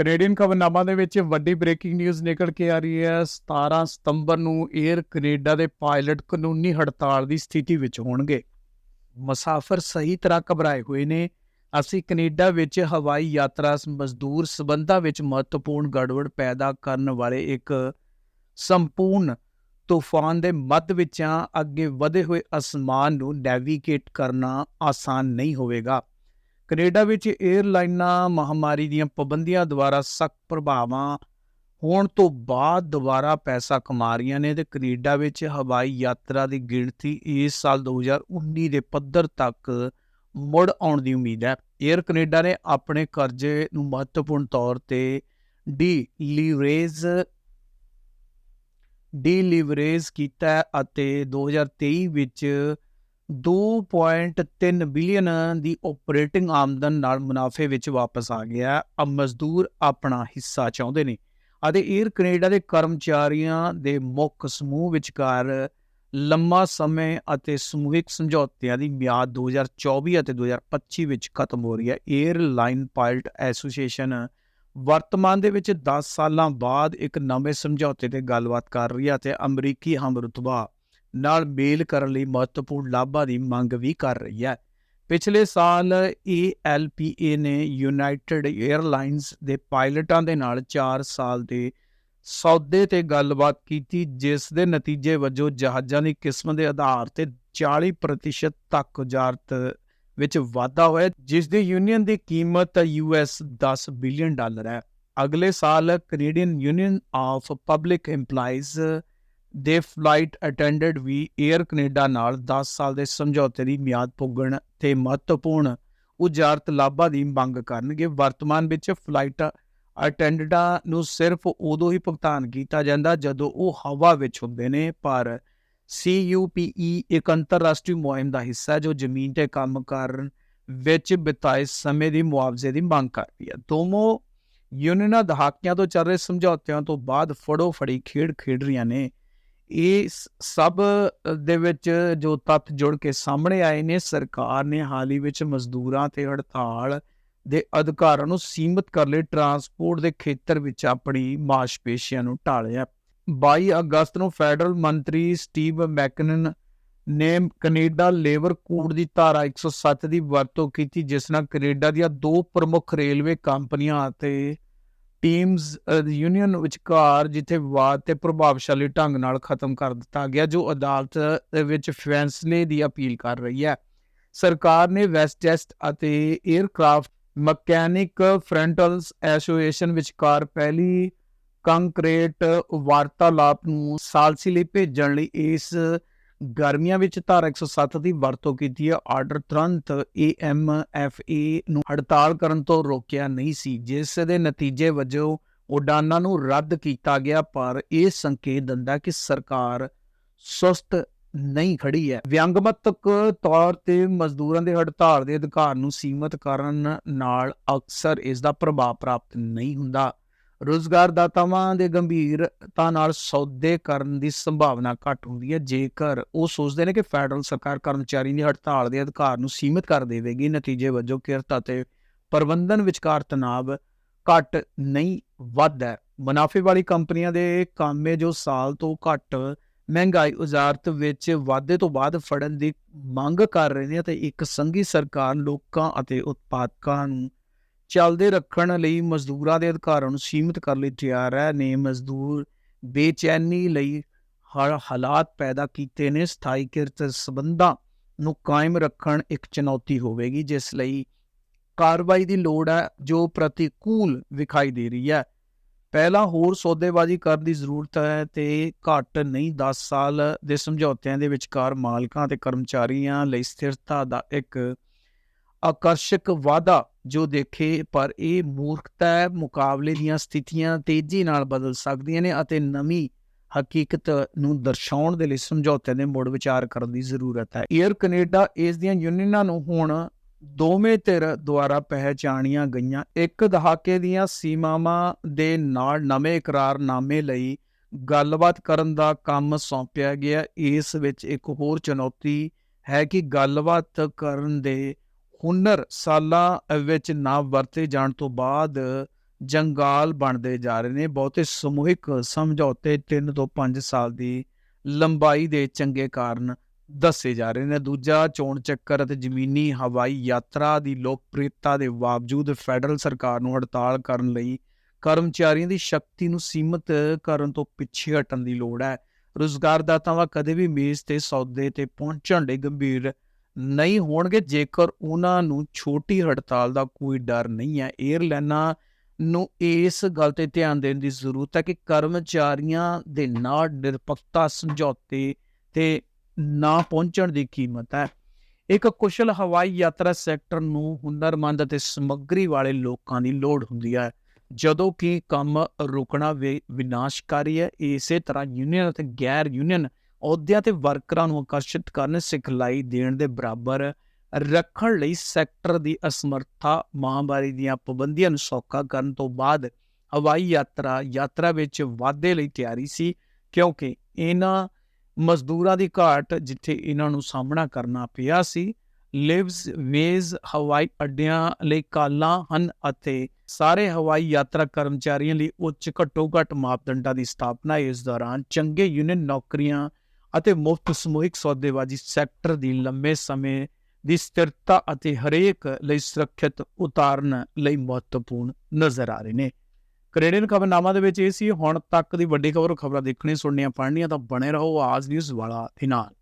Canadian ਖਬਰਨਾਮਾ ਦੇ ਵਿੱਚ ਵੱਡੀ ਬ੍ਰੇਕਿੰਗ ਨਿਊਜ਼ ਨਿਕਲ ਕੇ ਆ ਰਹੀ ਹੈ। 17 ਸਤੰਬਰ ਨੂੰ 에ਅਰ ਕੈਨੇਡਾ ਦੇ ਪਾਇਲਟ ਕਾਨੂੰਨੀ ਹੜਤਾਲ ਦੀ ਸਥਿਤੀ ਵਿੱਚ ਹੋਣਗੇ। ਮੁਸਾਫਰ ਸਹੀ ਤਰ੍ਹਾਂ ਘਬਰਾਏ ਹੋਏ ਨੇ। ਅਸੀਂ ਕੈਨੇਡਾ ਵਿੱਚ ਹਵਾਈ ਯਾਤਰਾ ਮਜ਼ਦੂਰ ਸਬੰਧਾਂ ਵਿੱਚ ਮਹੱਤਵਪੂਰਨ ਗੜਬੜ ਪੈਦਾ ਕਰਨ ਵਾਲੇ ਇੱਕ ਸੰਪੂਰਨ ਤੂਫਾਨ ਦੇ ਮੱਧ ਵਿੱਚਾਂ ਅੱਗੇ ਵਧੇ ਹੋਏ ਅਸਮਾਨ ਨੂੰ ਨੈਵੀਗੇਟ ਕਰਨਾ ਆਸਾਨ ਨਹੀਂ ਹੋਵੇਗਾ। ਕੈਨੇਡਾ ਵਿੱਚ 에ਅਰਲਾਈਨਾਂ ਮਹਾਮਾਰੀ ਦੀਆਂ ਪਾਬੰਦੀਆਂ ਦੁਆਰਾ ਸਖਤ ਪ੍ਰਭਾਵਾਂ ਹੋਣ ਤੋਂ ਬਾਅਦ ਦੁਬਾਰਾ ਪੈਸਾ ਕਮਾ ਰਹੀਆਂ ਨੇ ਤੇ ਕੈਨੇਡਾ ਵਿੱਚ ਹਵਾਈ ਯਾਤਰਾ ਦੀ ਗਿਣਤੀ ਇਸ ਸਾਲ 2019 ਦੇ ਪੱਧਰ ਤੱਕ ਮੁੜ ਆਉਣ ਦੀ ਉਮੀਦ ਹੈ। 에ਅਰ ਕੈਨੇਡਾ ਨੇ ਆਪਣੇ ਕਰਜ਼ੇ ਨੂੰ ਮਹੱਤਵਪੂਰਨ ਤੌਰ ਤੇ ਡੀ ਲੀਵਰੇਜ ਡੀ ਲੀਵਰੇਜ ਕੀਤਾ ਹੈ ਅਤੇ 2023 ਵਿੱਚ 2.3 ਬਿਲੀਅਨ ਦੀ ਆਪਰੇਟਿੰਗ ਆਮਦਨ ਨਾਲ ਮੁਨਾਫੇ ਵਿੱਚ ਵਾਪਸ ਆ ਗਿਆ ਅਬ ਮਜ਼ਦੂਰ ਆਪਣਾ ਹਿੱਸਾ ਚਾਹੁੰਦੇ ਨੇ ਅਤੇ 에ਅਰ ਕੈਨੇਡਾ ਦੇ ਕਰਮਚਾਰੀਆਂ ਦੇ ਮੁੱਖ ਸਮੂਹ ਵਿਚਕਾਰ ਲੰਮਾ ਸਮੇਂ ਅਤੇ ਸਮੂਹਿਕ ਸਮਝੌਤਿਆਂ ਦੀ ਮਿਆਦ 2024 ਅਤੇ 2025 ਵਿੱਚ ਖਤਮ ਹੋ ਰਹੀ ਹੈ। 에ਅਰਲਾਈਨ ਪਾਇਲਟ ਐਸੋਸੀਏਸ਼ਨ ਵਰਤਮਾਨ ਦੇ ਵਿੱਚ 10 ਸਾਲਾਂ ਬਾਅਦ ਇੱਕ ਨਵੇਂ ਸਮਝੌਤੇ ਤੇ ਗੱਲਬਾਤ ਕਰ ਰਹੀ ਹੈ ਤੇ ਅਮਰੀਕੀ ਹਮਰਤਬਾ ਨਾਲ ਮੇਲ ਕਰਨ ਲਈ ਮਹੱਤਵਪੂਰਨ ਲਾਭਾਂ ਦੀ ਮੰਗ ਵੀ ਕਰ ਰਹੀ ਹੈ। ਪਿਛਲੇ ਸਾਲ ALPA ਨੇ ਯੂਨਾਈਟਿਡ 에ਅਰਲਾਈਨਸ ਦੇ ਪਾਇਲਟਾਂ ਦੇ ਨਾਲ 4 ਸਾਲ ਦੇ ਸੌਦੇ ਤੇ ਗੱਲਬਾਤ ਕੀਤੀ, ਜਿਸ ਦੇ ਨਤੀਜੇ ਵਜੋਂ ਜਹਾਜ਼ਾਂ ਦੀ ਕਿਸਮ ਦੇ ਆਧਾਰ ਤੇ 40% ਤੱਕ ਉਜਾਰਤ ਵਿੱਚ ਵਾਧਾ ਹੋਇਆ, ਜਿਸ ਦੀ ਯੂਨੀਅਨ ਦੀ ਕੀਮਤ ਯੂਐਸ 10 ਬਿਲੀਅਨ ਡਾਲਰ ਹੈ। ਅਗਲੇ ਸਾਲ Canadian union of public EMPLOYEES ਦੇ ਫਲਾਈਟ ਅਟੈਂਡੈਂਟ ਵੀ 에ਅਰ ਕੈਨੇਡਾ ਨਾਲ 10 ਸਾਲ ਦੇ ਸਮਝੌਤੇ ਦੀ ਮਿਆਦ ਪੁੱਗਣ ਤੇ ਮਹੱਤਵਪੂਰਨ ਉਜਾਰਤ ਲਾਭਾਂ ਦੀ ਮੰਗ ਕਰਨਗੇ। ਵਰਤਮਾਨ ਵਿੱਚ ਫਲਾਈਟ ਅਟੈਂਡੈਂਟਾਂ ਨੂੰ ਸਿਰਫ ਉਦੋਂ ਹੀ ਭੁਗਤਾਨ ਕੀਤਾ ਜਾਂਦਾ ਜਦੋਂ ਉਹ ਹਵਾ ਵਿੱਚ ਹੁੰਦੇ ਨੇ, ਪਰ CUPE ਇੱਕ ਅੰਤਰਰਾਸ਼ਟਰੀ ਮੁਹਿੰਮ ਦਾ ਹਿੱਸਾ ਹੈ ਜੋ ਜ਼ਮੀਨ ਤੇ ਕੰਮ ਕਰਨ ਵਿੱਚ ਬਿਤਾਏ ਸਮੇਂ ਦੀ ਮੁਆਵਜ਼ੇ ਦੀ ਮੰਗ ਕਰਦੀ ਹੈ। ਦੋਨੋਂ ਯੂਨੀਅਨਾਂ ਦਹਾਕਿਆਂ ਤੋਂ ਚੱਲ ਰਹੇ ਸਮਝੌਤਿਆਂ ਤੋਂ ਬਾਅਦ ਫੜੋ ਫੜੀ ਖੇਡ ਖੇਡ ਰਹੀਆਂ ਨੇ। ਇਹ ਸਭ ਦੇ ਵਿੱਚ ਜੋ ਤੱਥ ਜੁੜ ਕੇ ਸਾਹਮਣੇ ਆਏ ਨੇ, ਸਰਕਾਰ ਨੇ ਹਾਲ ਹੀ ਵਿੱਚ ਮਜ਼ਦੂਰਾਂ ਤੇ ਹੜਤਾਲ ਦੇ ਅਧਿਕਾਰਾਂ ਨੂੰ ਸੀਮਿਤ ਕਰ ਲਈ, ਟਰਾਂਸਪੋਰਟ ਦੇ ਖੇਤਰ ਵਿੱਚ ਆਪਣੀ ਮਾਸ਼ਪੇਸ਼ੀਆਂ ਨੂੰ ਢਾਲਿਆ। 22 ਅਗਸਤ ਨੂੰ ਫੈਡਰਲ ਮੰਤਰੀ ਸਟੀਵ ਮੈਕਨਨ ਨੇ ਕੈਨੇਡਾ ਲੇਬਰ ਕੋਡ ਦੀ ਧਾਰਾ 107 ਦੀ ਵਰਤੋਂ ਕੀਤੀ, ਜਿਸ ਨਾਲ ਕੈਨੇਡਾ ਦੀਆਂ ਦੋ ਪ੍ਰਮੁੱਖ ਰੇਲਵੇ ਕੰਪਨੀਆਂ ਅਤੇ ਟੀਮਸ ਯੂਨੀਅਨ ਵਿਚਕਾਰ ਜਿੱਥੇ ਵਿਵਾਦ ਤੇ ਪ੍ਰਭਾਵਸ਼ਾਲੀ ਢੰਗ ਨਾਲ ਖਤਮ ਕਰ ਦਿੱਤਾ ਗਿਆ, ਜੋ ਅਦਾਲਤ ਦੇ ਵਿੱਚ ਫੈਸਲੇ ਦੀ ਅਪੀਲ ਕਰ ਰਹੀ ਹੈ। ਸਰਕਾਰ ਨੇ ਵੈਸਟਜੈਸਟ ਅਤੇ 에ਅਰਕ੍ਰਾਫਟ ਮਕੈਨਿਕ ਫਰੰਟਲਸ ਐਸੋਸੀਏਸ਼ਨ ਵਿਚਕਾਰ ਪਹਿਲੀ ਕੰਕਰੀਟ ਵਾਰਤਾਲਾਪ ਨੂੰ ਸਾਲਸੀ ਲਈ ਭੇਜਣ ਲਈ ਇਸ ਗਰਮੀਆਂ ਵਿੱਚ ਧਾਰਾ 107 ਦੀ ਵਰਤੋਂ ਕੀਤੀ ਹੈ। ਆਰਡਰ ਤੁਰੰਤ AMFA ਨੂੰ ਹੜਤਾਲ ਕਰਨ ਤੋਂ ਰੋਕਿਆ ਨਹੀਂ ਸੀ, ਜਿਸ ਦੇ ਨਤੀਜੇ ਵਜੋਂ ਉਡਾਨਾਂ ਨੂੰ ਰੱਦ ਕੀਤਾ ਗਿਆ, ਪਰ ਇਹ ਸੰਕੇਤ ਦਿੰਦਾ ਕਿ ਸਰਕਾਰ ਸੁਸਤ ਨਹੀਂ ਖੜੀ ਹੈ। ਵਿਅੰਗਮਤਕ ਤੌਰ ਤੇ ਮਜ਼ਦੂਰਾਂ ਦੇ ਹੜਤਾਲ ਦੇ ਅਧਿਕਾਰ ਨੂੰ ਸੀਮਤ ਕਰਨ ਨਾਲ ਅਕਸਰ ਇਸ ਦਾ ਪ੍ਰਭਾਵ ਪ੍ਰਾਪਤ ਨਹੀਂ ਹੁੰਦਾ। ਰੋਜ਼ਗਾਰਦਾਤਾਵਾਂ ਦੇ ਗੰਭੀਰਤਾ ਨਾਲ ਸੌਦੇ ਕਰਨ ਦੀ ਸੰਭਾਵਨਾ ਘੱਟ ਹੁੰਦੀ ਹੈ। ਜੇਕਰ ਉਹ ਸੋਚਦੇ ਨੇ ਕਿ ਫੈਡਰਲ ਸਰਕਾਰ ਕਰਮਚਾਰੀ ਦੀ ਹੜਤਾਲ ਦੇ ਅਧਿਕਾਰ ਨੂੰ ਸੀਮਿਤ ਕਰ ਦੇਵੇਗੀ, ਨਤੀਜੇ ਵਜੋਂ ਕਿਰਤ ਅਤੇ ਪ੍ਰਬੰਧਨ ਵਿਚਕਾਰ ਤਣਾਅ ਘੱਟ ਨਹੀਂ ਵੱਧਦਾ ਮੁਨਾਫੇ ਵਾਲੀ ਕੰਪਨੀਆਂ ਦੇ ਕਾਮੇ ਜੋ ਸਾਲ ਤੋਂ ਘੱਟ ਮਹਿੰਗਾਈ, ਉਜਾਰਤ ਵਿੱਚ ਵਾਧੇ ਤੋਂ ਬਾਅਦ ਫੜਨ ਦੀ ਮੰਗ ਕਰ ਰਹੇ ਨੇ ਤੇ ਇੱਕ ਸੰਘੀ ਸਰਕਾਰ ਲੋਕਾਂ ਅਤੇ ਉਤਪਾਦਕਾਂ ਨੂੰ ਚੱਲਦੇ ਰੱਖਣ ਲਈ ਮਜ਼ਦੂਰਾਂ ਦੇ ਅਧਿਕਾਰਾਂ ਨੂੰ ਸੀਮਿਤ ਕਰਨ ਲਈ ਤਿਆਰ ਹੈ। ਨੇ ਮਜ਼ਦੂਰ ਬੇਚੈਨੀ ਲਈ ਹਾਲਾਤ ਪੈਦਾ ਕੀਤੇ ਨੇ। ਸਥਾਈ ਕਿਰਤ ਸੰਬੰਧਾਂ ਨੂੰ ਕਾਇਮ ਰੱਖਣ ਇੱਕ ਚੁਣੌਤੀ ਹੋਵੇਗੀ, ਜਿਸ ਲਈ ਕਾਰਵਾਈ ਦੀ ਲੋੜ ਹੈ, ਜੋ ਪ੍ਰਤੀਕੂਲ ਵਿਖਾਈ ਦੇ ਰਹੀ ਹੈ। ਪਹਿਲਾਂ ਹੋਰ ਸੌਦੇਬਾਜ਼ੀ ਕਰਨ ਦੀ ਜ਼ਰੂਰਤ ਹੈ ਤੇ ਘੱਟ ਨਹੀਂ 10 ਸਾਲ ਦੇ ਸਮਝੌਤਿਆਂ ਦੇ ਵਿਚਕਾਰ ਮਾਲਕਾਂ ਤੇ ਕਰਮਚਾਰੀਆਂ ਲਈ ਸਥਿਰਤਾ ਦਾ ਇੱਕ ਆਕਰਸ਼ਕ ਵਾਅਦਾ ਜੋ ਦੇਖੇ, ਪਰ ਇਹ ਮੂਰਖਤਾ ਮੁਕਾਬਲੇ ਦੀਆਂ ਸਥਿਤੀਆਂ ਤੇਜ਼ੀ ਨਾਲ ਬਦਲ ਸਕਦੀਆਂ ਨੇ ਅਤੇ ਨਵੀਂ ਹਕੀਕਤ ਨੂੰ ਦਰਸਾਉਣ ਦੇ ਲਈ ਸਮਝੌਤਿਆਂ ਦੇ ਮੁੜ ਵਿਚਾਰ ਕਰਨ ਦੀ ਜ਼ਰੂਰਤ ਹੈ। 에ਅਰ ਕੈਨੇਡਾ ਇਸ ਦੀਆਂ ਯੂਨੀਅਨਾਂ ਨੂੰ ਹੁਣ ਦੋਵੇਂ ਧਿਰ ਦੁਆਰਾ ਪਹਿਚਾਣੀਆਂ ਗਈਆਂ। ਇੱਕ ਦਹਾਕੇ ਦੀਆਂ ਸੀਮਾਵਾਂ ਦੇ ਨਾਲ ਨਵੇਂ ਇਕਰਾਰਨਾਮੇ ਲਈ ਗੱਲਬਾਤ ਕਰਨ ਦਾ ਕੰਮ ਸੌਂਪਿਆ ਗਿਆ। ਇਸ ਵਿੱਚ ਇੱਕ ਹੋਰ ਚੁਣੌਤੀ ਹੈ ਕਿ ਗੱਲਬਾਤ ਕਰਨ ਦੇ ਹੁਨਰ ਸਾਲਾਂ ਵਿੱਚ ਨਾ ਵਰਤੇ ਜਾਣ ਤੋਂ ਬਾਅਦ ਜੰਗਾਲ ਬਣਦੇ ਜਾ ਰਹੇ ਨੇ। ਬਹੁਤੇ ਸਮੂਹਿਕ ਸਮਝੌਤੇ 3 ਤੋਂ 5 ਸਾਲ ਦੀ ਲੰਬਾਈ ਦੇ ਚੰਗੇ ਕਾਰਨ ਦੱਸੇ ਜਾ ਰਹੇ ਨੇ। ਦੂਜਾ, ਚੋਣ ਚੱਕਰ ਅਤੇ ਜ਼ਮੀਨੀ ਹਵਾਈ ਯਾਤਰਾ ਦੀ ਲੋਕਪ੍ਰਿਯਤਾ ਦੇ ਬਾਵਜੂਦ ਫੈਡਰਲ ਸਰਕਾਰ ਨੂੰ ਹੜਤਾਲ ਕਰਨ ਲਈ ਕਰਮਚਾਰੀਆਂ ਦੀ ਸ਼ਕਤੀ ਨੂੰ ਸੀਮਿਤ ਕਰਨ ਤੋਂ ਪਿੱਛੇ ਹਟਣ ਦੀ ਲੋੜ ਹੈ। ਰੁਜ਼ਗਾਰਦਾਤਾਵਾਂ ਕਦੇ ਵੀ ਮੇਜ਼ ਤੇ ਸੌਦੇ ਤੇ ਪਹੁੰਚਣ ਲਈ ਗੰਭੀਰ ਨਹੀਂ ਹੋਣਗੇ, ਜੇਕਰ ਉਹਨਾਂ ਨੂੰ ਛੋਟੀ ਹੜਤਾਲ ਦਾ ਕੋਈ ਡਰ ਨਹੀਂ ਹੈ। 에ਅਰਲਾਈਨਾਂ ਨੂੰ ਇਸ ਗੱਲ ਤੇ ਧਿਆਨ ਦੇਣ ਦੀ ਜ਼ਰੂਰਤ ਹੈ ਕਿ ਕਰਮਚਾਰੀਆਂ ਦੇ ਨਾਲ ਨਿਰਪੱਖਤਾ, ਸਮਝੌਤੇ ਤੇ ਨਾ ਪਹੁੰਚਣ ਦੀ ਕੀਮਤ ਹੈ। ਇੱਕ ਕੁਸ਼ਲ ਹਵਾਈ ਯਾਤਰਾ ਸੈਕਟਰ ਨੂੰ ਹੁਨਰਮੰਦ ਅਤੇ ਸਮੱਗਰੀ ਵਾਲੇ ਲੋਕਾਂ ਦੀ ਲੋੜ ਹੁੰਦੀ ਹੈ, ਜਦੋਂ ਕਿ ਕੰਮ ਰੁਕਣਾ ਵੀ ਵਿਨਾਸ਼ਕਾਰੀ ਹੈ। ਇਸੇ ਤਰ੍ਹਾਂ ਯੂਨੀਅਨ ਅਤੇ ਗੈਰ ਯੂਨੀਅਨ ਅਹੁਦਿਆਂ ਤੇ ਵਰਕਰਾਂ ਨੂੰ ਆਕਰਸ਼ਿਤ ਕਰਨ, ਸਿਖਲਾਈ ਦੇਣ ਦੇ ਬਰਾਬਰ ਰੱਖਣ ਲਈ ਸੈਕਟਰ ਦੀ ਅਸਮਰੱਥਾ, ਮਹਾਮਾਰੀ ਦੀਆਂ ਪਾਬੰਦੀਆਂ ਨੂੰ ਸੌਖਾ ਕਰਨ ਤੋਂ ਬਾਅਦ ਹਵਾਈ ਯਾਤਰਾ ਯਾਤਰਾ ਵਿੱਚ ਵਾਧੇ ਲਈ ਤਿਆਰੀ ਸੀ, ਕਿਉਂਕਿ ਇਹਨਾਂ ਮਜ਼ਦੂਰਾਂ ਦੀ ਘਾਟ ਜਿੱਥੇ ਇਹਨਾਂ ਨੂੰ ਸਾਹਮਣਾ ਕਰਨਾ ਪਿਆ ਸੀ ਲਿਵਸ ਵੇਜ਼ ਹਵਾਈ ਅੱਡਿਆਂ ਲਈ ਕਾਲਾਂ ਹਨ ਅਤੇ ਸਾਰੇ ਹਵਾਈ ਯਾਤਰਾ ਕਰਮਚਾਰੀਆਂ ਲਈ ਉੱਚ ਘੱਟੋ ਘੱਟ ਮਾਪਦੰਡਾਂ ਦੀ ਸਥਾਪਨਾ ਇਸ ਦੌਰਾਨ ਚੰਗੇ ਯੂਨੀਅਨ ਨੌਕਰੀਆਂ ਅਤੇ ਮੁਫਤ ਸਮੂਹਿਕ ਸੌਦੇਬਾਜ਼ੀ ਸੈਕਟਰ ਦੀ ਲੰਮੇ ਸਮੇਂ ਦੀ ਸਥਿਰਤਾ ਅਤੇ ਹਰੇਕ ਲਈ ਸੁਰੱਖਿਅਤ ਉਤਾਰਨ ਲਈ ਮਹੱਤਵਪੂਰਨ ਨਜ਼ਰ ਆ ਰਹੇ ਨੇ। ਕੈਨੇਡੀਅਨ ਖਬਰਨਾਮਾ ਦੇ ਵਿੱਚ ਇਹ ਸੀ, ਹੁਣ ਤੱਕ ਦੀ ਵੱਡੀ ਖਬਰ, ਖਬਰਾਂ ਦੇਖਣੀ ਸੁਣਨੀਆਂ, ਪੜ੍ਹਨੀਆਂ ਤਾਂ ਬਣੇ ਰਹੋ ਆਜ ਨਿਊਜ਼ ਵਾਲਾ ਦੇ ਨਾਲ